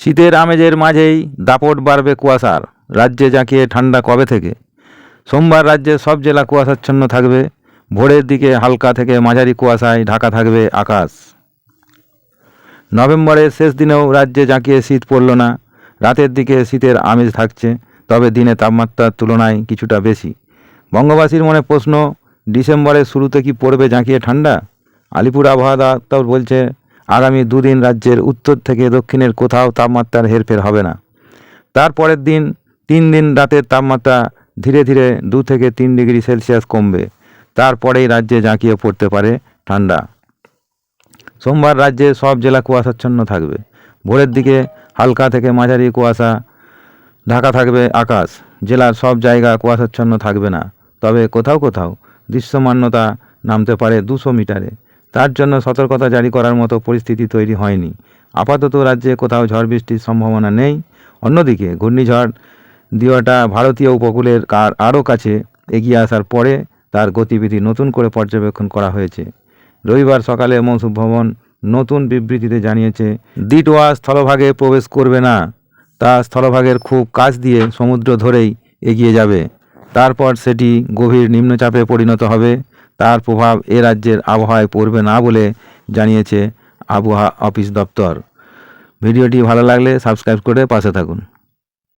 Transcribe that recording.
শীতের আমেজের মাঝেই দাপট বাড়বে কুয়াশার। রাজ্যে জাঁকিয়ে ঠান্ডা কবে থেকে? সোমবার রাজ্যের সব জেলা কুয়াশাচ্ছন্ন থাকবে। ভোরের দিকে হালকা থেকে মাঝারি কুয়াশায় ঢাকা থাকবে আকাশ। নভেম্বরের শেষ দিনেও রাজ্যে জাঁকিয়ে শীত পড়ল না। রাতের দিকে শীতের আমেজ থাকছে, তবে দিনে তাপমাত্রার তুলনায় কিছুটা বেশি। বঙ্গবাসীর মনে প্রশ্ন, ডিসেম্বরের শুরুতে কি পড়বে জাঁকিয়ে ঠান্ডা? আলিপুর আবহাওয়া দপ্তর বলছে আগামী দুদিন রাজ্যের উত্তর থেকে দক্ষিণের কোথাও তাপমাত্রার হেরফের হবে না। তারপরের দিন তিন দিন রাতের তাপমাত্রা ধীরে ধীরে দু থেকে তিন ডিগ্রি সেলসিয়াস কমবে। তারপরেই রাজ্যে জাঁকিয়ে পড়তে পারে ঠান্ডা। সোমবার রাজ্যে সব জেলা কুয়াশাচ্ছন্ন থাকবে। ভোরের দিকে হালকা থেকে মাঝারি কুয়াশা ঢাকা থাকবে আকাশ। জেলার সব জায়গা কুয়াশাচ্ছন্ন থাকবে না। তবে কোথাও কোথাও দৃশ্যমান্যতা নামতে পারে দুশো মিটারে। তার জন্য সতর্কতা জারি করার মতো পরিস্থিতি তৈরি হয়নি। আপাতত রাজ্যে কোথাও ঝড় বৃষ্টির সম্ভাবনা নেই। অন্যদিকে, ঘূর্ণিঝড় দিওয়াটা ভারতীয় উপকূলের কার আরও কাছে এগিয়ে আসার পরে তার গতিবিধি নতুন করে পর্যবেক্ষণ করা হয়েছে। রবিবার সকালে মৌসুম ভবন নতুন বিবৃতিতে জানিয়েছে দিটওয়া স্থলভাগে প্রবেশ করবে না। তা স্থলভাগের খুব কাছ দিয়ে সমুদ্র ধরেই এগিয়ে যাবে। তারপর সেটি গভীর নিম্নচাপে পরিণত হবে। তার প্রভাব এ রাজ্যের আবহাওয়ায় পড়বে না বলে জানিয়েছে আবহাওয়া অফিস দপ্তর। ভিডিওটি ভালো লাগলে সাবস্ক্রাইব করে পাশে থাকুন।